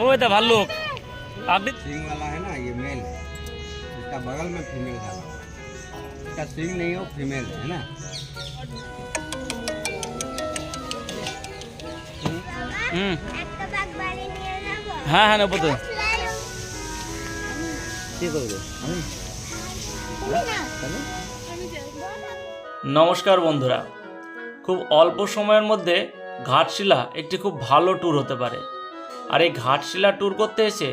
ওই তো ভাল্লুক আপনি सिंग वाला है ना ये मेल है इसका बगल में फीमेल डाला हुआ है इसका सिंग नहीं हो फीमेल है ना হুম একটা বাগ বাড়ি নিয়ে যাবো হ্যাঁ হ্যাঁ নেবো তো কি করবে আমি নমস্কার বন্ধুরা খুব অল্প সময়ের মধ্যে ঘাটশিলা একটি খুব ভালো ট্যুর হতে পারে আর এই ঘাটশিলা ট্যুর করতে এসে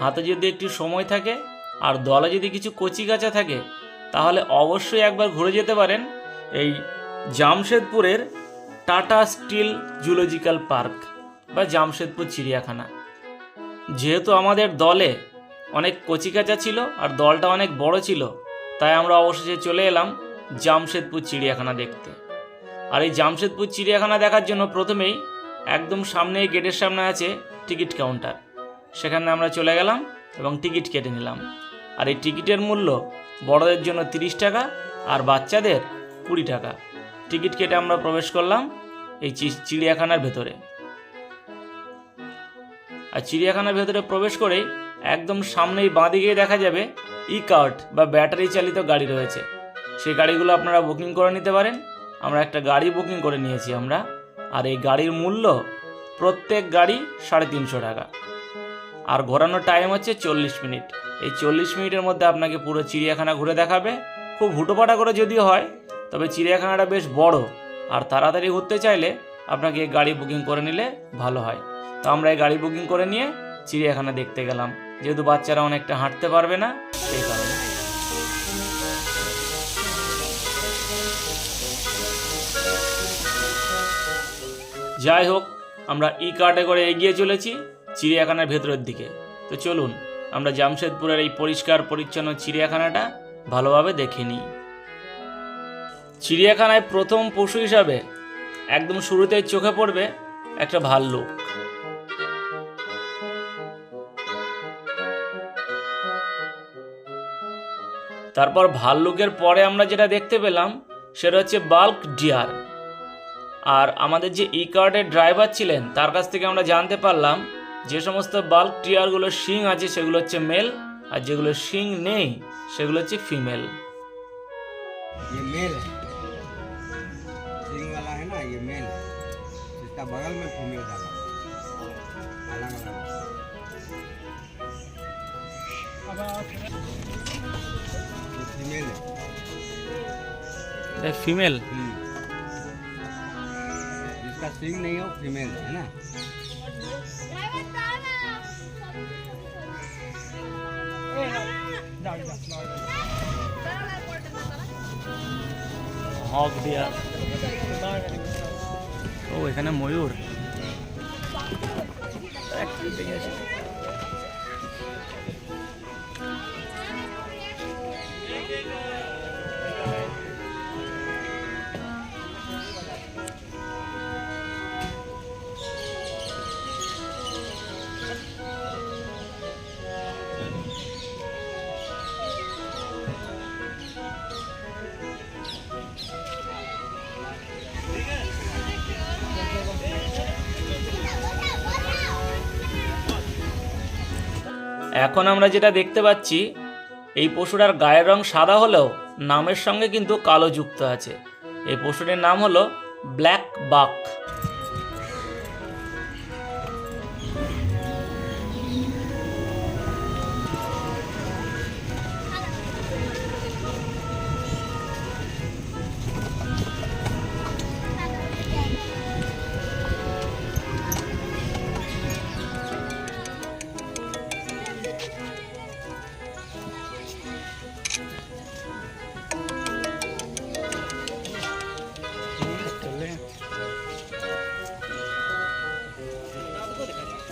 হাতে যদি একটু সময় থাকে আর দলে যদি কিছু কচি কাঁচা থাকে, তাহলে অবশ্যই একবার ঘুরে যেতে পারেন এই জামশেদপুরের টাটা স্টিল জুলজিক্যাল পার্ক বা জামশেদপুর চিড়িয়াখানা। যেহেতু আমাদের দলে অনেক কচিকাচা ছিল আর দলটা অনেক বড় ছিল, তাই আমরা অবশেষে চলে এলাম জামশেদপুর চিড়িয়াখানা দেখতে। আর এই জামশেদপুর চিড়িয়াখানা দেখার জন্য প্রথমেই একদম সামনে গেটের সামনে আছে টিকিট কাউন্টার। সেখানে আমরা চলে গেলাম এবং টিকিট কেটে নিলাম। আর এই টিকিটের মূল্য বড়দের জন্য তিরিশ টাকা আর বাচ্চাদের কুড়ি টাকা। টিকিট কেটে আমরা প্রবেশ করলাম এই চিড়িয়াখানার ভেতরে। আর চিড়িয়াখানার ভেতরে প্রবেশ করেই একদম সামনেই বাঁদিকে দেখা যাবে ই কার্ট বা ব্যাটারি চালিত গাড়ি রয়েছে। সেই গাড়িগুলো আপনারা বুকিং করে নিতে পারেন। আমরা একটা গাড়ি বুকিং করে নিয়েছি আমরা। আর এই গাড়ির মূল্য প্রত্যেক গাড়ি সাড়ে তিনশো টাকা। আর ঘোরানোর টাইম হচ্ছে চল্লিশ মিনিট। এই চল্লিশ মিনিটের মধ্যে আপনাকে পুরো চিড়িয়াখানা ঘুরে দেখাবে। খুব হুটোপাটা করে যদিও হয়, তবে চিড়িয়াখানাটা বেশ বড়। আর তাড়াতাড়ি ঘুরতে চাইলে আপনাকে এই গাড়ি বুকিং করে নিলে ভালো হয়। তো আমরা এই গাড়ি বুকিং করে নিয়ে চিড়িয়াখানা দেখতে গেলাম। যেহেতু বাচ্চারা অনেকটা হাঁটতে পারবে না, সেই কারণে। যাই হোক আমরা ই কার্টে করে এগিয়ে চলেছি, চিড়িয়াখানার ভেতরের দিকে। তো চলুন, আমরা জামশেদপুরের এই পরিষ্কার, পরিচ্ছন্ন চিড়িয়াখানাটা ভালোভাবে দেখে নিই। চিড়িয়াখানায় প্রথম পশু হিসাবে একদম শুরুতেই চোখে পড়বে একটা ভাল্লুক। তারপর ভাল্লুকের পরে আমরা যেটা দেখতে পেলাম, সেটা হচ্ছে বাল্ক ডিয়ার। আর আমাদের যে ই কার্ডের ড্রাইভার ছিলেন তার কাছ থেকে আমরা জানতে পারলাম যে সমস্ত বাল্ক টিয়ারগুলো শিং আছে সেগুলো হচ্ছে মেল আর যেগুলো শিং নেই সেগুলো হচ্ছে ফিমেল ये मेल है सिंग वाला है ना ये मेल है इसका बगल में फीमेल डाला हुआ है अलग अलग ये फीमेल है ফিমেল हम्म। जिसका सिंग नहीं हो फीमेल है ना হক ডিয়ার ও এখানে ময়ূর এখন আমরা যেটা দেখতে পাচ্ছি, এই পশুটার গায়ের রং সাদা হলেও নামের সঙ্গে কিন্তু কালো যুক্ত আছে। এই পশুটির নাম হলো ব্ল্যাক বাক।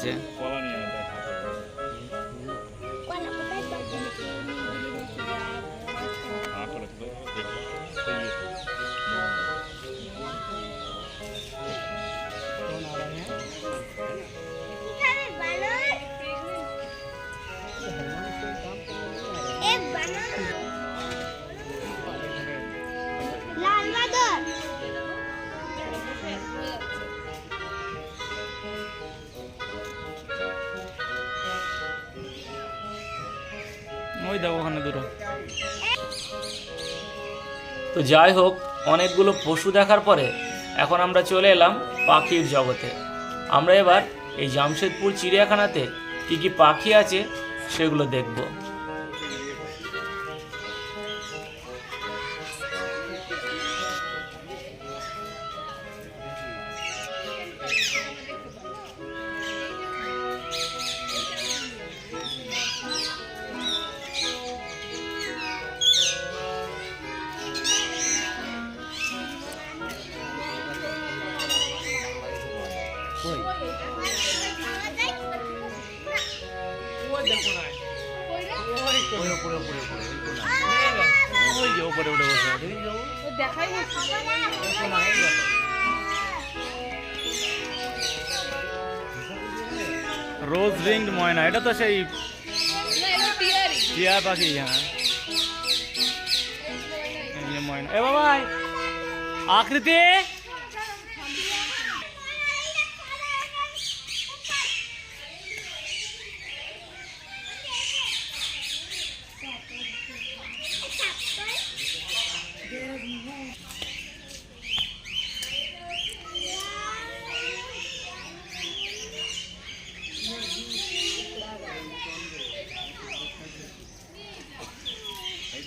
যে ওই দেখো ওখানে দুটো। তো যাই হোক, অনেকগুলো পশু দেখার পরে এখন আমরা চলে এলাম পাখির জগতে। আমরা এবার এই জামশেদপুর চিড়িয়াখানাতে কি কি পাখি আছে সেগুলো দেখব। ওই যে ওপরে উঠে বসে আছে। রোজ রিংড ময়না এটা তো সেই টিয়া পাখি হ্যাঁ। এই ময়না। এ বাবাই আকৃতি!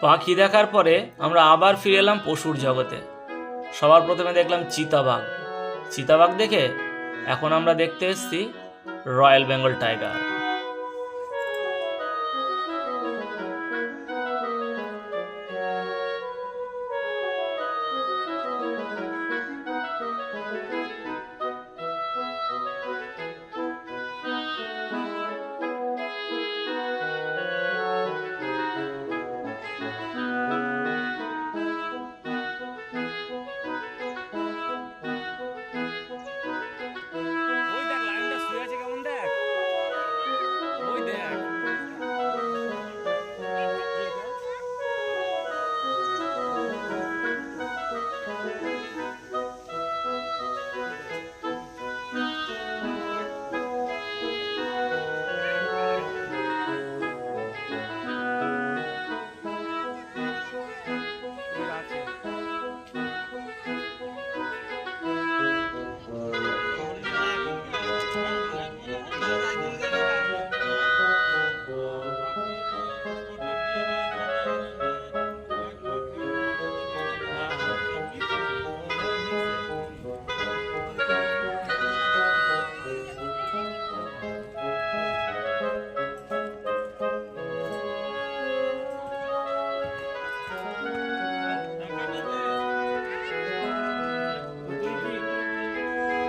পাখি দেখার পরে আমরা আবার ফিরে এলাম পশুর জগতে। সবার প্রথমে দেখলাম চিতাবাঘ। চিতাবাঘ দেখে এখন আমরা দেখতে এসেছি রয়্যাল বেঙ্গল টাইগার।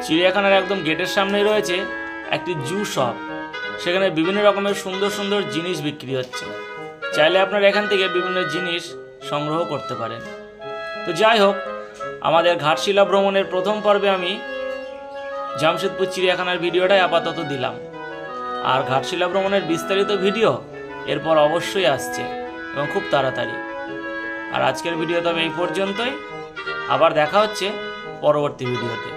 চিড়িয়াখানার একদম গেটের সামনে রয়েছে একটি জু শপ। সেখানে বিভিন্ন রকমের সুন্দর সুন্দর জিনিস বিক্রি হচ্ছে। চাইলে আপনারা এখান থেকে বিভিন্ন জিনিস সংগ্রহ করতে পারেন। তো যাই হোক, আমাদের ঘাটশিলা ভ্রমণের প্রথম পর্বে আমি জামশেদপুর চিড়িয়াখানার ভিডিওটাই আপাতত দিলাম। আর ঘাটশিলা ভ্রমণের বিস্তারিত ভিডিও এরপর অবশ্যই আসছে এবং খুব তাড়াতাড়ি। আর আজকের ভিডিও তবে এই পর্যন্তই। আবার দেখা হচ্ছে পরবর্তী ভিডিওতে।